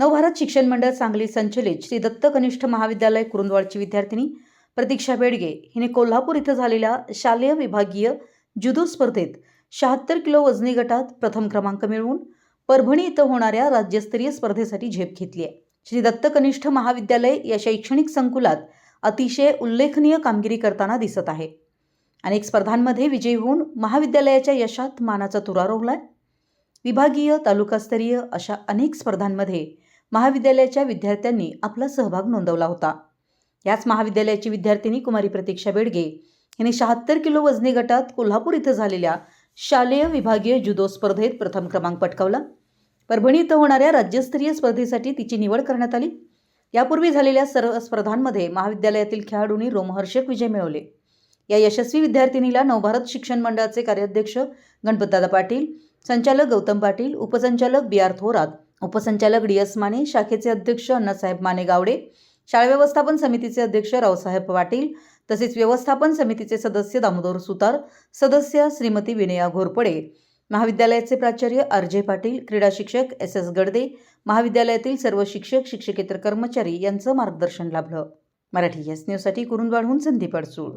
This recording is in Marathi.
नवभारत शिक्षण मंडळ सांगली संचलित श्री दत्त कनिष्ठ महाविद्यालय कुरुंदवाडची विद्यार्थिनी प्रतीक्षा बेडगे हिने कोल्हापूर इथं झालेल्या शालेय विभागीय जुदो स्पर्धेत शहात्तर किलो वजनी गटात प्रथम क्रमांक मिळवून परभणी इथं होणाऱ्या राज्यस्तरीय स्पर्धेसाठी झेप घेतली आहे. श्री दत्त कनिष्ठ महाविद्यालय या शैक्षणिक संकुलात अतिशय उल्लेखनीय कामगिरी करताना दिसत आहे. अनेक स्पर्धांमध्ये विजयी होऊन महाविद्यालयाच्या यशात मानाचा तुरा रोवलाय. विभागीय तालुकास्तरीय अशा अनेक स्पर्धांमध्ये महाविद्यालयाच्या विद्यार्थ्यांनी आपला सहभाग नोंदवला होता. याच महाविद्यालयाची विद्यार्थिनी कुमारी प्रतीक्षा बेडगे यांनी शहात्तर किलो वजनी गटात कोल्हापूर इथं झालेल्या शालेय विभागीय जुदो स्पर्धेत प्रथम क्रमांक पटकावला. परभणी इथं होणाऱ्या राज्यस्तरीय स्पर्धेसाठी तिची निवड करण्यात आली. यापूर्वी झालेल्या सर्व स्पर्धांमध्ये महाविद्यालयातील खेळाडूंनी रोमहर्षक विजय मिळवले. या यशस्वी विद्यार्थिनीला नवभारत शिक्षण मंडळाचे कार्याध्यक्ष गणपतदादा पाटील संचालक गौतम पाटील उपसंचालक बी आर थोरात उपसंचालक डी एस माने शाखेचे अध्यक्ष अण्णासाहेब माने गावडे शाळा व्यवस्थापन समितीचे अध्यक्ष रावसाहेब पाटील तसेच व्यवस्थापन समितीचे सदस्य दामोदर सुतार सदस्य श्रीमती विनया घोरपडे महाविद्यालयाचे प्राचार्य आर जे पाटील क्रीडा शिक्षक एस एस गडदे महाविद्यालयातील सर्व शिक्षक शिक्षकेतर कर्मचारी यांचं मार्गदर्शन लाभलं. मराठी एस न्यूजसाठी कुरुंदवाडहून संदीप अडसूळ.